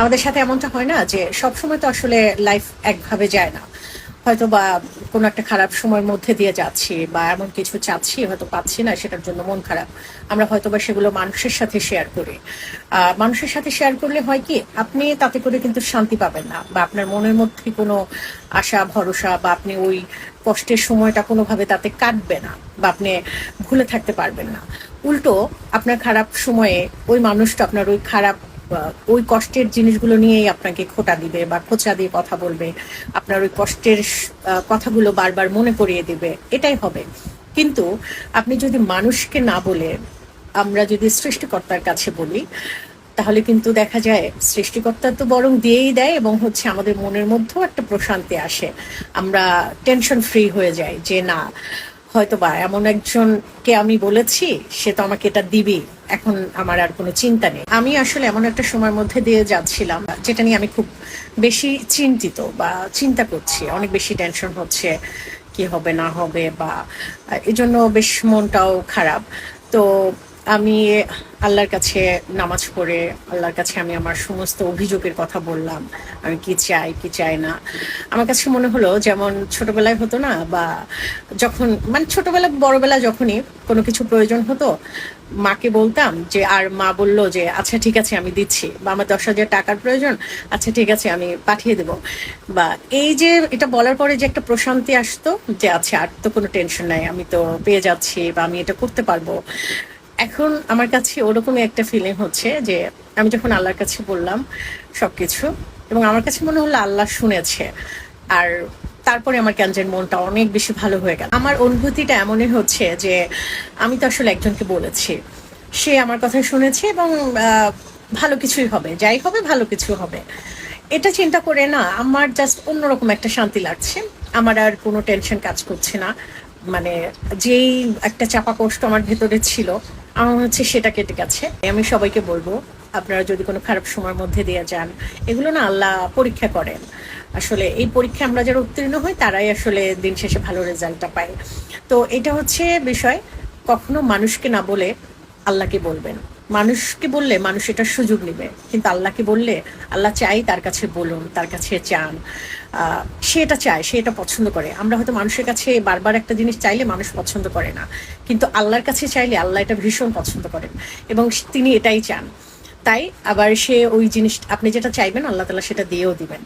আমাদের সাথে এমনটা হয় না যে সব সময় তো আসলে লাইফ একভাবে যায় না। হয়তো বা কোনো একটা খারাপ সময়ের মধ্যে দিয়ে যাচ্ছি বা এমন কিছু চাচ্ছি, হয়তো পাচ্ছি না, সেটার জন্য মন খারাপ। আমরা হয়তো বা সেগুলো মানুষের সাথে শেয়ার করি। মানুষের সাথে শেয়ার করলে হয় কি, আপনি তাতে করে কিন্তু শান্তি পাবেন না বা আপনার মনের মধ্যে কোনো আশা, ভরসা বা আপনি ওই কষ্টের সময়টা কোনোভাবে তাতে কাটবে না বা আপনি ভুলে থাকতে পারবেন না। উল্টো, আপনার খারাপ সময়ে ওই মানুষটা, আপনার ওই খারাপ ওই কষ্টের জিনিসগুলো নিয়েই আপনাকে খোটা দিবে বা খোঁচা দিয়ে কথা বলবে, আপনার ওই কষ্টের কথাগুলো বারবার মনে করিয়ে দিবে, এটাই হবে। কিন্তু আপনি যদি মানুষকে না বলে আমরা যদি সৃষ্টিকর্তার কাছে বলি, তাহলে কিন্তু দেখা যায় সৃষ্টিকর্তা তো বরং দিয়েই দেয় এবং হচ্ছে আমাদের মনের মধ্যেও একটা প্রশান্তি আসে। আমরা টেনশন ফ্রি হয়ে যাই যে না হয়তো বা এমন একজনকে আমি বলেছি, সে তো আমাকে এটা দিবি। এখন আমার আর কোনো চিন্তা নেই। আমি আসলে এমন একটা সময়ের মধ্যে দিয়ে যাচ্ছিলাম, যেটা নিয়ে আমি খুব বেশি চিন্তিত বা চিন্তা করছি। অনেক বেশি টেনশন হচ্ছে, কি হবে, না হবে, বা এজন্য বেশ মনটাও খারাপ। তো আমি আল্লাহর কাছে নামাজ পড়ে, আল্লাহর কাছে আমি আমার সমস্ত অভিযোগের কথা বললাম। আমি কি চাই কি চাই না? আমার কাছে মনে হলো যেমন ছোটবেলায় হতো না, বা যখন মানে ছোটবেলা, বড়বেলা যখনই কোনো কিছু প্রয়োজন হতো, মাকে বলতাম যে, আর মা বলল যে আচ্ছা ঠিক আছে, আমি দিচ্ছি। বা, আমার দশ হাজার টাকার প্রয়োজন আচ্ছা ঠিক আছে, আমি পাঠিয়ে দেব। বা, এই যে, এটা বলার পরে যে একটা প্রশান্তি আসতো যে আচ্ছা আর তো কোনো টেনশন নাই, আমি তো পেয়ে যাচ্ছি, বা, আমি এটা করতে পারব। এখন আমার কাছে ওরকমই একটা ফিলিং হচ্ছে যে আমি যখন আল্লাহর কাছে বললাম সবকিছু এবং আমার কাছে মনে হলো আল্লাহ শুনেছে, আর তারপরে আমার ক্যান্সের মনটা অনেক বেশি ভালো হয়ে গেল। আমার অনুভূতিটা এমনই হচ্ছে যে আমি তো আসলে একজনকে বলেছি। সে আমার কথা শুনেছে এবং ভালো কিছুই হবে, যাই হবে ভালো কিছু হবে। এটা চিন্তা করে না, আমার জাস্ট অন্যরকম একটা শান্তি লাগছে। আমার আর কোনো টেনশন কাজ করছে না। মানে যেই একটা চাপা কষ্ট আমার ভেতরে ছিল আমার হচ্ছে সেটা কেটে গেছে। আমি সবাইকে বলব, আপনারা যদি কোনো খারাপ সময়ের মধ্যে দিয়ে যান, এগুলো না আল্লাহ পরীক্ষা করেন। আসলে এই পরীক্ষা আমরা যারা উত্তীর্ণ হই, তারাই আসলে দিন শেষে ভালো রেজাল্টটা পাই তো এটা হচ্ছে বিষয়, কখনো মানুষকে না বলে আল্লাহকে বলবেন। মানুষকে বললে মানুষ এটার সুযোগ নেবে, কিন্তু আল্লাহকে বললে আল্লাহ চাই তার কাছে বলুন, তার কাছে চান। সে এটা চায়, সে এটা পছন্দ করে। আমরা হয়তো মানুষের কাছে বারবার একটা জিনিস চাইলে মানুষ পছন্দ করে না, কিন্তু আল্লাহর কাছে চাইলে আল্লাহ এটা ভীষণ পছন্দ করেন এবং তিনি এটাই চান। তাই আবার সে ওই জিনিস, আপনি যেটা চাইবেন, আল্লাহ তালা সেটা দিয়েও দিবেন।